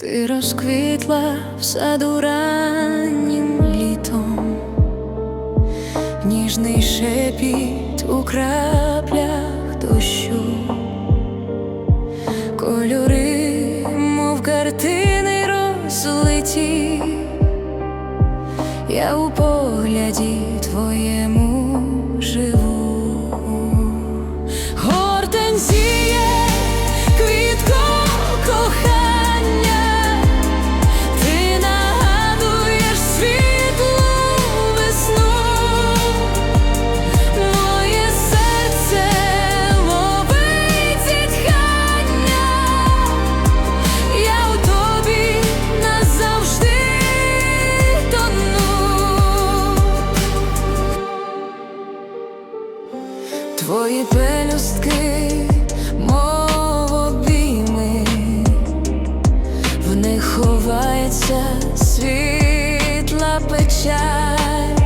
Ти розквітла в саду раннім літом, ніжний шепіт у краплях дощу, кольори, мов картини розлиті, я у погляді Твої пелюстки, мов обійми, в них ховається світла печаль,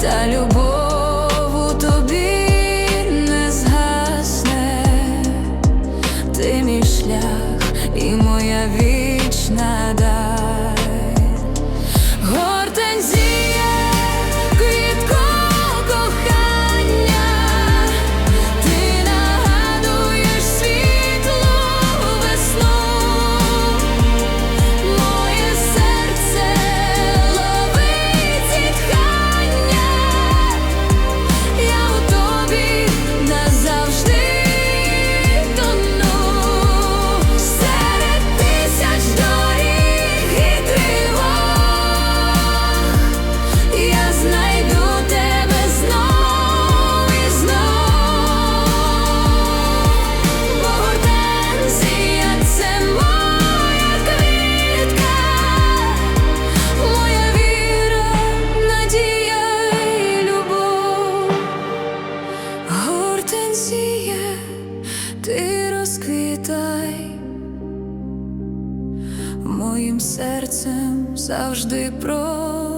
та любов у тобі не згасне, ти мій шлях і моя вічна даль. Моїм серцем завжди про.